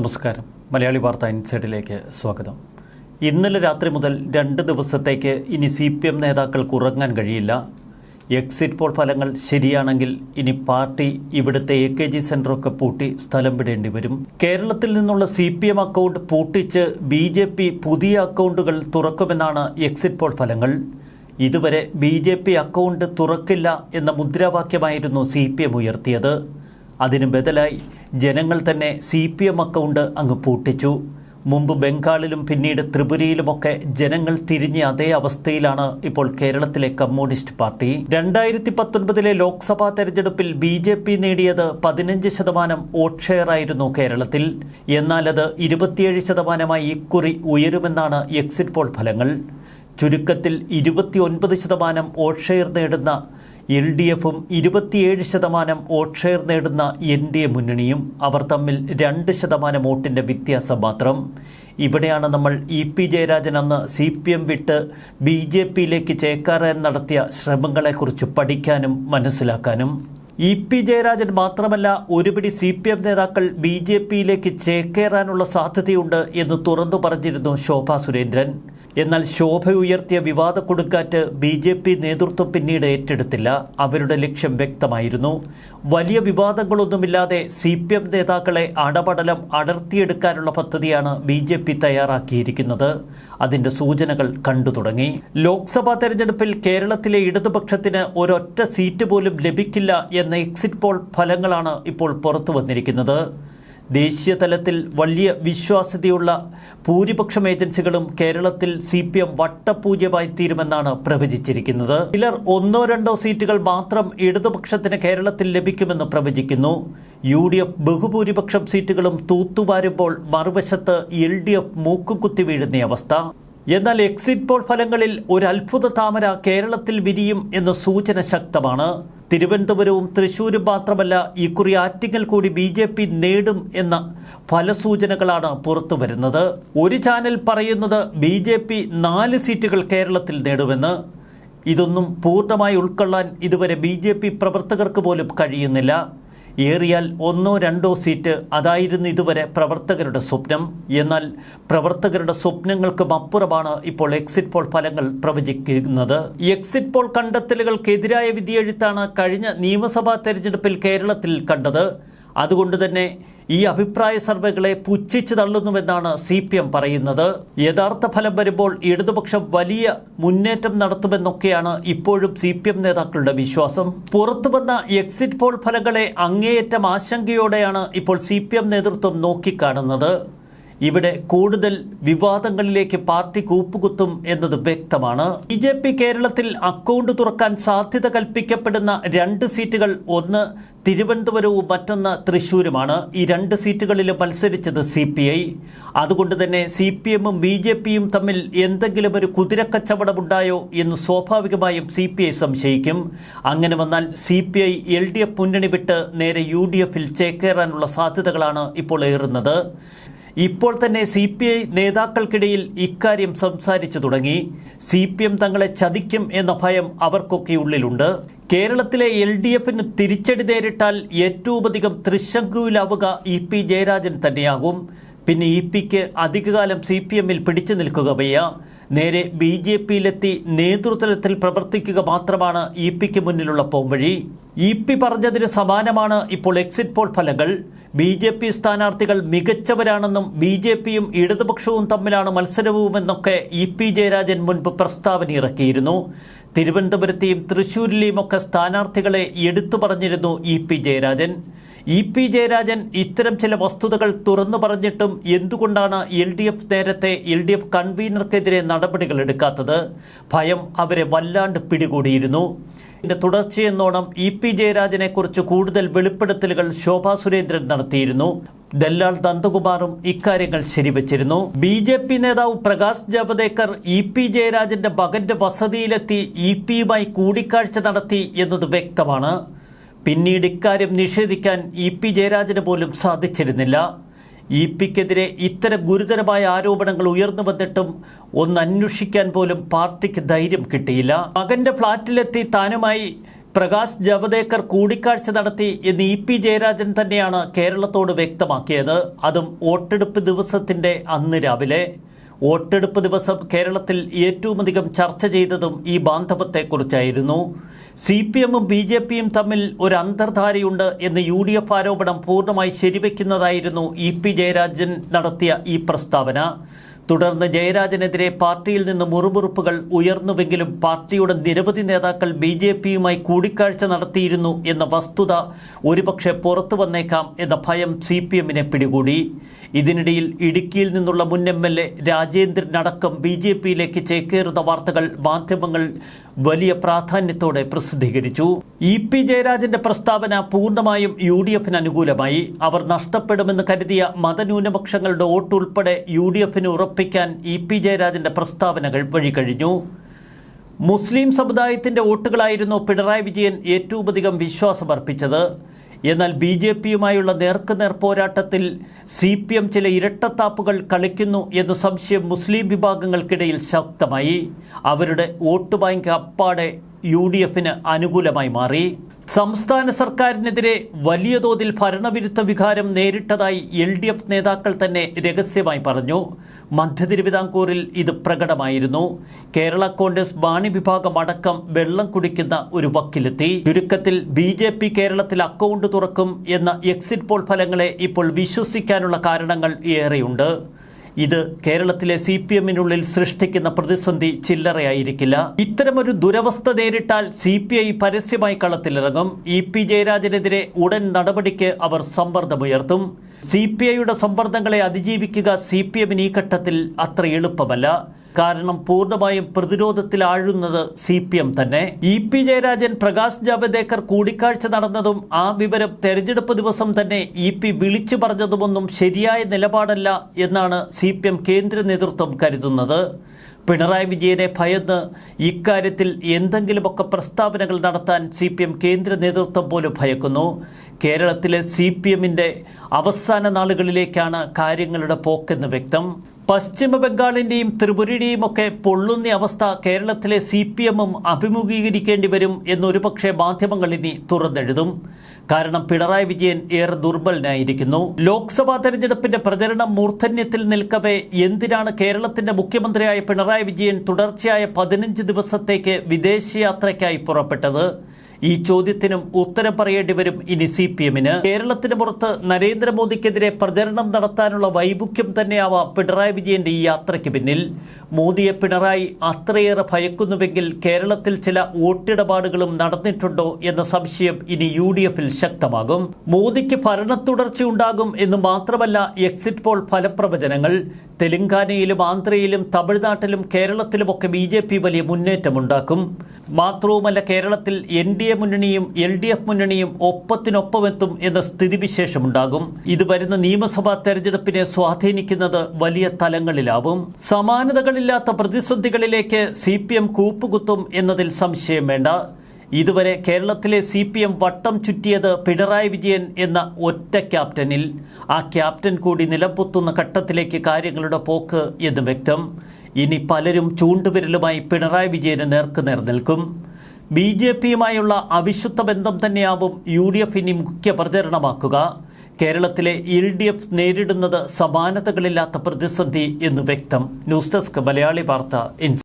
നമസ്കാരം. മലയാളി വാർത്ത ഇൻസൈഡിലേക്ക് സ്വാഗതം. ഇന്നലെ രാത്രി മുതൽ രണ്ട് ദിവസത്തേക്ക് ഇനി സി പി എം നേതാക്കൾക്ക് ഉറങ്ങാൻ കഴിയില്ല. എക്സിറ്റ് പോൾ ഫലങ്ങൾ ശരിയാണെങ്കിൽ ഇനി പാർട്ടി ഇവിടുത്തെ എ കെ ജി സെന്ററൊക്കെ പൂട്ടി സ്ഥലം വിടേണ്ടി വരും. കേരളത്തിൽ നിന്നുള്ള സി പി എം അക്കൗണ്ട് പൂട്ടിച്ച് ബി ജെ പി പുതിയ അക്കൗണ്ടുകൾ തുറക്കുമെന്നാണ് എക്സിറ്റ് പോൾ ഫലങ്ങൾ. ഇതുവരെ ബി ജെ പി അക്കൗണ്ട് തുറക്കില്ല എന്ന മുദ്രാവാക്യമായിരുന്നു സി പി എം ഉയർത്തിയത്. അതിന് ബദലായി ജനങ്ങൾ തന്നെ സി പി എം അക്കൗണ്ട് അങ്ങ് പൂട്ടിച്ചു. മുമ്പ് ബംഗാളിലും പിന്നീട് ത്രിപുരയിലുമൊക്കെ ജനങ്ങൾ തിരിഞ്ഞ അതേ അവസ്ഥയിലാണ് ഇപ്പോൾ കേരളത്തിലെ കമ്മ്യൂണിസ്റ്റ് പാർട്ടി. രണ്ടായിരത്തി പത്തൊൻപതിലെ ലോക്സഭാ തെരഞ്ഞെടുപ്പിൽ ബി ജെ പി നേടിയത് പതിനഞ്ച് ശതമാനം വോട്ട് ഷെയർ ആയിരുന്നു കേരളത്തിൽ. എന്നാൽ അത് ഇരുപത്തിയേഴ് ശതമാനമായി ഇക്കുറി ഉയരുമെന്നാണ് എക്സിറ്റ് പോൾ ഫലങ്ങൾ. ചുരുക്കത്തിൽ ഇരുപത്തിയൊൻപത് ശതമാനം വോട്ട് ഷെയർ നേടുന്ന എൽ ഡി എഫും ഇരുപത്തിയേഴ് ശതമാനം വോട്ട് ഷെയർ നേടുന്ന എൻ ഡി എ മുന്നണിയും അവർ തമ്മിൽ രണ്ട് ശതമാനം വോട്ടിന്റെ വ്യത്യാസം മാത്രം. ഇവിടെയാണ് നമ്മൾ ഇ പി ജയരാജൻ അന്ന് സി പി എം വിട്ട് ബി ജെ പിയിലേക്ക് ചേക്കാറാൻ നടത്തിയ ശ്രമങ്ങളെക്കുറിച്ച് പഠിക്കാനും മനസ്സിലാക്കാനും. ഇ പി ജയരാജൻ മാത്രമല്ല ഒരുപിടി സി പി എം നേതാക്കൾ ബി ജെ പിയിലേക്ക് ചേക്കേറാനുള്ള സാധ്യതയുണ്ട് എന്ന് തുറന്നു പറഞ്ഞിരുന്നു ശോഭാ സുരേന്ദ്രൻ. എന്നാൽ ശോഭ ഉയർത്തിയ വിവാദ കൊടുക്കാറ്റ് ബി ജെ പി നേതൃത്വം പിന്നീട് ഏറ്റെടുത്തില്ല. അവരുടെ ലക്ഷ്യം വ്യക്തമായിരുന്നു. വലിയ വിവാദങ്ങളൊന്നുമില്ലാതെ സി പി എം നേതാക്കളെ അടപടലം അടർത്തിയെടുക്കാനുള്ള പദ്ധതിയാണ് ബി ജെ പി തയ്യാറാക്കിയിരിക്കുന്നത്. അതിന്റെ സൂചനകൾ കണ്ടു തുടങ്ങി. ലോക്സഭാ തെരഞ്ഞെടുപ്പിൽ കേരളത്തിലെ ഇടതുപക്ഷത്തിന് ഒരൊറ്റ സീറ്റ് പോലും ലഭിക്കില്ല എന്ന എക്സിറ്റ് പോൾ ഫലങ്ങളാണ് ഇപ്പോൾ പുറത്തു വന്നിരിക്കുന്നത് ദേശീയ തലത്തിൽ വലിയ വിശ്വാസ്യതയുള്ള ഭൂരിപക്ഷം ഏജൻസികളും കേരളത്തിൽ സി പി എം വട്ടപൂജ്യമായി തീരുമെന്നാണ് പ്രവചിച്ചിരിക്കുന്നത്. ചിലർ ഒന്നോ രണ്ടോ സീറ്റുകൾ മാത്രം ഇടതുപക്ഷത്തിന് കേരളത്തിൽ ലഭിക്കുമെന്ന് പ്രവചിക്കുന്നു. യു ഡി എഫ് ബഹുഭൂരിപക്ഷം സീറ്റുകളും തൂത്തുവാരുമ്പോൾ മറുവശത്ത് എൽ ഡി എഫ് മൂക്കുകുത്തി വീഴുന്ന അവസ്ഥ. എന്നാൽ എക്സിറ്റ് പോൾ ഫലങ്ങളിൽ ഒരു അത്ഭുത താമര കേരളത്തിൽ വിരിയും എന്ന സൂചന ശക്തമാണ്. തിരുവനന്തപുരവും തൃശ്ശൂരും മാത്രമല്ല ഇക്കുറി ആറ്റിങ്ങൽ കൂടി ബി ജെ പി നേടും എന്ന ഫലസൂചനകളാണ് പുറത്തു വരുന്നത്. ഒരു ചാനൽ പറയുന്നത് ബി ജെ പി നാല് സീറ്റുകൾ കേരളത്തിൽ നേടുമെന്ന്. ഇതൊന്നും പൂർണമായി ഉൾക്കൊള്ളാൻ ഇതുവരെ ബി പ്രവർത്തകർക്ക് പോലും കഴിയുന്നില്ല. ഏറിയാൽ ഒന്നോ രണ്ടോ സീറ്റ് അതായിരുന്നു ഇതുവരെ പ്രവർത്തകരുടെ സ്വപ്നം. എന്നാൽ പ്രവർത്തകരുടെ സ്വപ്നങ്ങൾക്കും അപ്പുറമാണ് ഇപ്പോൾ എക്സിറ്റ് പോൾ ഫലങ്ങൾ പ്രവചിക്കുന്നത്. എക്സിറ്റ് പോൾ കണ്ടെത്തലുകൾക്കെതിരായ വിധിയെഴുത്താണ് കഴിഞ്ഞ നിയമസഭാ തെരഞ്ഞെടുപ്പിൽ കേരളത്തിൽ കണ്ടത്. അതുകൊണ്ട് തന്നെ ഈ അഭിപ്രായ സർവേകളെ പുച്ഛിച്ചു തള്ളുന്നുവെന്നാണ് സി പി എം പറയുന്നത്. യഥാർത്ഥ ഫലം വരുമ്പോൾ ഇടതുപക്ഷം വലിയ മുന്നേറ്റം നടത്തുമെന്നൊക്കെയാണ് ഇപ്പോഴും സി പി എം നേതാക്കളുടെ വിശ്വാസം. പുറത്തുവന്ന എക്സിറ്റ് പോൾ ഫലങ്ങളെ അങ്ങേയറ്റം ആശങ്കയോടെയാണ് ഇപ്പോൾ സി പി എം നേതൃത്വം നോക്കിക്കാണുന്നത്. ഇവിടെ കൂടുതൽ വിവാദങ്ങളിലേക്ക് പാർട്ടി കൂപ്പുകുത്തും എന്നത് വ്യക്തമാണ്. ബി ജെ പി കേരളത്തിൽ അക്കൗണ്ട് തുറക്കാൻ സാധ്യത കൽപ്പിക്കപ്പെടുന്ന രണ്ട് സീറ്റുകൾ ഒന്ന് തിരുവനന്തപുരവും മറ്റൊന്ന് തൃശ്ശൂരുമാണ്. ഈ രണ്ട് സീറ്റുകളിൽ മത്സരിച്ചത് സി പി ഐ. അതുകൊണ്ട് തന്നെ സി പി എമ്മും ബി ജെ പിയും തമ്മിൽ എന്തെങ്കിലും ഒരു കുതിരക്കച്ചവടമുണ്ടായോ എന്ന് സ്വാഭാവികമായും സി പി ഐ സംശയിക്കും. അങ്ങനെ വന്നാൽ C P I L D F മുന്നണി വിട്ട് നേരെ യു ഡി എഫിൽ ചേക്കേറാനുള്ള സാധ്യതകളാണ് ഇപ്പോൾ ഏറുന്നത്. ഇപ്പോൾ തന്നെ സി പി ഐ നേതാക്കൾക്കിടയിൽ ഇക്കാര്യം സംസാരിച്ചു തുടങ്ങി. സി പി എം തങ്ങളെ ചതിക്കും എന്ന ഭയം അവർക്കൊക്കെ ഉള്ളിലുണ്ട്. കേരളത്തിലെ എൽ ഡി എഫിന് തിരിച്ചടി നേരിട്ടാൽ ഏറ്റവും അധികം തൃശങ്കുവിലാവുക ഇ പി ജയരാജൻ തന്നെയാകും. പിന്നെ ഇ പിക്ക് അധികകാലം സി പി എമ്മിൽ പിടിച്ചു നിൽക്കുക വയ്യ. നേരെ ബി ജെ പിയിലെത്തി നേതൃത്വത്തിൽ പ്രവർത്തിക്കുക മാത്രമാണ് ഇ പിക്ക് മുന്നിലുള്ള പോംവഴി. ഇ പി പറഞ്ഞതിന് സമാനമാണ് ഇപ്പോൾ എക്സിറ്റ് പോൾ ഫലങ്ങൾ. ബി ജെ പി സ്ഥാനാർത്ഥികൾ മികച്ചവരാണെന്നും ബി ജെ പിയും ഇടതുപക്ഷവും തമ്മിലാണ് മത്സരവുമെന്നൊക്കെ ഇ പി ജയരാജൻ മുൻപ് പ്രസ്താവന ഇറക്കിയിരുന്നു തിരുവനന്തപുരത്തെയും തൃശൂരിലെയുമൊക്കെ സ്ഥാനാർത്ഥികളെ എടുത്തു പറഞ്ഞിരുന്നു E P Jayarajan. E P Jayarajan ഇത്തരം ചില വസ്തുതകൾ തുറന്നു പറഞ്ഞിട്ടും എന്തുകൊണ്ടാണ് എൽ ഡി എഫ് നേരത്തെ എൽ ഡി എഫ് കൺവീനർക്കെതിരെ നടപടികൾ എടുക്കാത്തത് ഭയം അവരെ വല്ലാണ്ട് പിടികൂടിയിരുന്നു. ഇതിന്റെ തുടർച്ചയെന്നോണം ഇ പി ജയരാജനെ കുറിച്ച് കൂടുതൽ വെളിപ്പെടുത്തലുകൾ ശോഭാ സുരേന്ദ്രൻ നടത്തിയിരുന്നു. ദല്ലാൾ നന്ദകുമാറും ഇക്കാര്യങ്ങൾ ശരിവച്ചിരുന്നു. ബി ജെ പി നേതാവ് പ്രകാശ് ജാവദേക്കർ ഇ പി ജയരാജന്റെ മകന്റെ വസതിയിലെത്തി ഇ പിയുമായി കൂടിക്കാഴ്ച നടത്തി എന്നത് വ്യക്തമാണ്. പിന്നീട് ഇക്കാര്യം നിഷേധിക്കാൻ ഇ പി ജയരാജന് പോലും സാധിച്ചിരുന്നില്ല. ഇ പിക്കെതിരെ ഇത്തരം ഗുരുതരമായ ആരോപണങ്ങൾ ഉയർന്നു വന്നിട്ടും ഒന്ന് അന്വേഷിക്കാൻ പോലും പാർട്ടിക്ക് ധൈര്യം കിട്ടിയില്ല. മകന്റെ ഫ്ളാറ്റിലെത്തി താനുമായി പ്രകാശ് ജവദേക്കർ കൂടിക്കാഴ്ച നടത്തി എന്ന് ഇ പി ജയരാജൻ തന്നെയാണ് കേരളത്തോട് വ്യക്തമാക്കിയത്. അതും വോട്ടെടുപ്പ് ദിവസത്തിന്റെ അന്ന് രാവിലെ. വോട്ടെടുപ്പ് ദിവസം കേരളത്തിൽ ഏറ്റവുമധികം ചർച്ച ചെയ്തതും ഈ ബാന്ധവത്തെക്കുറിച്ചായിരുന്നു. സി പി എമ്മും ബി ജെ പിയും തമ്മിൽ ഒരു അന്തർധാരയുണ്ട് എന്ന് യു ഡി എഫ് ആരോപണം പൂർണമായി ശരിവെക്കുന്നതായിരുന്നു ഇ പി ജയരാജൻ നടത്തിയ ഈ പ്രസ്താവന. തുടർന്ന് ജയരാജനെതിരെ പാർട്ടിയിൽ നിന്ന് മുറുമുറുപ്പുകൾ ഉയർന്നുവെങ്കിലും പാർട്ടിയുടെ നിരവധി നേതാക്കൾ ബി ജെ പിയുമായി കൂടിക്കാഴ്ച നടത്തിയിരുന്നു എന്ന വസ്തുത ഒരുപക്ഷെ പുറത്തു വന്നേക്കാം എന്ന ഭയം സി പി എമ്മിനെ പിടികൂടി. ഇതിനിടയിൽ ഇടുക്കിയിൽ നിന്നുള്ള മുൻ എം എൽ എ രാജേന്ദ്രനടക്കം ബി ജെ പിയിലേക്ക് ചേക്കേറുന്ന വാർത്തകൾ മാധ്യമങ്ങൾ വലിയ പ്രാധാന്യത്തോടെ പ്രസിദ്ധീകരിച്ചു. ഇ പി ജയരാജന്റെ പ്രസ്താവന പൂർണമായും യു ഡി എഫിന് അനുകൂലമായി. അവർ നഷ്ടപ്പെടുമെന്ന് കരുതിയ മതന്യൂനപക്ഷങ്ങളുടെ വോട്ടുൾപ്പെടെ യു ഡി എഫിന് ഉറപ്പിക്കാൻ ഇ പി ജയരാജന്റെ പ്രസ്താവനകൾ വഴികഴിഞ്ഞു മുസ്ലിം സമുദായത്തിന്റെ വോട്ടുകളായിരുന്നു പിണറായി വിജയൻ ഏറ്റവും അധികം വിശ്വാസമർപ്പിച്ചത്. എന്നാൽ ബി ജെ പിയുമായുള്ള നേർക്കുനേർ പോരാട്ടത്തിൽ സി പി എം ചില ഇരട്ടത്താപ്പുകൾ കളിക്കുന്നു എന്ന സംശയം മുസ്ലിം വിഭാഗങ്ങൾക്കിടയിൽ ശക്തമായി. അവരുടെ വോട്ട് ബാങ്ക് അപ്പാടെ യു ഡി എഫിന് അനുകൂലമായി മാറി. സംസ്ഥാന സർക്കാരിനെതിരെ വലിയ തോതിൽ ഭരണവിരുദ്ധ വികാരം നേരിട്ടതായി എൽ ഡി എഫ് നേതാക്കൾ തന്നെ രഹസ്യമായി പറഞ്ഞു. മധ്യ തിരുവിതാംകൂറിൽ ഇത് പ്രകടമായിരുന്നു. കേരള കോൺഗ്രസ് ബാണി വിഭാഗം അടക്കം വെള്ളം കുടിക്കുന്ന ഒരു വക്കിലെത്തി. ചുരുക്കത്തിൽ ബി ജെ പി കേരളത്തിൽ അക്കൗണ്ട് തുറക്കും എന്ന എക്സിറ്റ് പോൾ ഫലങ്ങളെ ഇപ്പോൾ വിശ്വസിക്കാനുള്ള കാരണങ്ങൾ ഏറെയുണ്ട്. ഇത് കേരളത്തിലെ സി പി എമ്മിനുള്ളിൽ സൃഷ്ടിക്കുന്ന പ്രതിസന്ധി ചില്ലറയായിരിക്കില്ല. ഇത്തരമൊരു ദുരവസ്ഥ നേരിട്ടാൽ സി പി ഐ പരസ്യമായി കളത്തിലിറങ്ങും. ഇ പി ജയരാജനെതിരെ ഉടൻ നടപടിക്ക് അവർ സമ്മർദ്ദമുയർത്തും. സി പി ഐയുടെ സമ്മർദ്ദങ്ങളെ അതിജീവിക്കുക സി പി എമ്മിന് ഈ ഘട്ടത്തിൽ അത്ര എളുപ്പമല്ല. കാരണം പൂർണമായും പ്രതിരോധത്തിൽ ആഴുന്നത് സി പി എം തന്നെ. ഇ പി ജയരാജൻ പ്രകാശ് ജാവദേക്കർ കൂടിക്കാഴ്ച നടന്നതും ആ വിവരം തെരഞ്ഞെടുപ്പ് ദിവസം തന്നെ ഇ പി വിളിച്ചു പറഞ്ഞതുമൊന്നും ശരിയായ നിലപാടല്ല എന്നാണ് സി പി എം കേന്ദ്ര നേതൃത്വം കരുതുന്നത്. പിണറായി വിജയനെ ഭയന്ന് ഇക്കാര്യത്തിൽ എന്തെങ്കിലുമൊക്കെ പ്രസ്താവനകൾ നടത്താൻ സി പി എം കേന്ദ്ര നേതൃത്വം പോലും ഭയക്കുന്നു. കേരളത്തിലെ സി പി എമ്മിന്റെ അവസാന നാളുകളിലേക്കാണ് കാര്യങ്ങളുടെ പോക്കെന്ന് വ്യക്തം. പശ്ചിമ ബംഗാളിന്റെയും ത്രിപുരയുടെയും ഒക്കെ പൊള്ളുന്ന അവസ്ഥ കേരളത്തിലെ സി പി എമ്മും അഭിമുഖീകരിക്കേണ്ടി വരും എന്നൊരുപക്ഷെ മാധ്യമങ്ങൾ ഇനി തുറന്നെഴുതും. കാരണം പിണറായി വിജയൻ ഏറെ ദുർബലനായിരിക്കുന്നു. ലോക്സഭാ തെരഞ്ഞെടുപ്പിന്റെ പ്രചരണം മൂർധന്യത്തിൽ നിൽക്കവേ എന്തിനാണ് കേരളത്തിന്റെ മുഖ്യമന്ത്രിയായ പിണറായി വിജയൻ തുടർച്ചയായ പതിനഞ്ച് ദിവസത്തേക്ക് വിദേശയാത്രയ്ക്കായി പുറപ്പെട്ടത്? ഈ ചോദ്യത്തിനും ഉത്തരം പറയേണ്ടി വരും ഇനി സി പി എമ്മിന്. കേരളത്തിന് പുറത്ത് നരേന്ദ്രമോദിക്കെതിരെ പ്രചരണം നടത്താനുള്ള വൈമുഖ്യം തന്നെയാവാം പിണറായി വിജയന്റെ ഈ യാത്രയ്ക്ക് പിന്നിൽ. മോദിയെ പിണറായി അത്രയേറെ ഭയക്കുന്നുവെങ്കിൽ കേരളത്തിൽ ചില വോട്ടിടപാടുകളും നടന്നിട്ടുണ്ടോ എന്ന സംശയം ഇനി യു ഡി എഫിൽ ശക്തമാകും. മോദിക്ക് ഭരണത്തുടർച്ചയുണ്ടാകും എന്ന് മാത്രമല്ല എക്സിറ്റ് പോൾ ഫലപ്രവചനങ്ങൾ. തെലങ്കാനയിലും ആന്ധ്രയിലും തമിഴ്നാട്ടിലും കേരളത്തിലുമൊക്കെ ബി ജെ പി വലിയ മുന്നേറ്റമുണ്ടാക്കും. മാത്രവുമല്ല കേരളത്തിൽ എൻ ഡി എ മുന്നണിയും എൽ ഡി എഫ് മുന്നണിയും ഒപ്പത്തിനൊപ്പമെത്തും എന്ന സ്ഥിതിവിശേഷമുണ്ടാകും. ഇത് വരുന്ന നിയമസഭാ തെരഞ്ഞെടുപ്പിനെ സ്വാധീനിക്കുന്നത് വലിയ തലങ്ങളിലാവും. സമാനതകളില്ലാത്ത പ്രതിസന്ധികളിലേക്ക് സി പി എം കൂപ്പുകുത്തും എന്നതിൽ സംശയം വേണ്ട. ഇതുവരെ കേരളത്തിലെ സി പി എം വട്ടം ചുറ്റിയത് പിണറായി വിജയൻ എന്ന ഒറ്റ ക്യാപ്റ്റനിൽ. ആ ക്യാപ്റ്റൻ കൂടി നിലംപൊത്തുന്ന ഘട്ടത്തിലേക്ക് കാര്യങ്ങളുടെ പോക്ക് എന്ന് വ്യക്തം. ഇനി പലരും ചൂണ്ടുവിരലുമായി പിണറായി വിജയന് നേർക്കുനേർ നിൽക്കും. ബി ജെ പിയുമായുള്ള അവിശുദ്ധ ബന്ധം തന്നെയാവും യു ഡി എഫ് ഇനി മുഖ്യ പ്രചരണമാക്കുക കേരളത്തിലെ എൽ ഡി എഫ് നേരിടുന്നത് സമാനതകളില്ലാത്ത പ്രതിസന്ധി എന്ന് വ്യക്തം. ന്യൂസ് ഡെസ്ക് മലയാളി വാർത്ത ഇൻ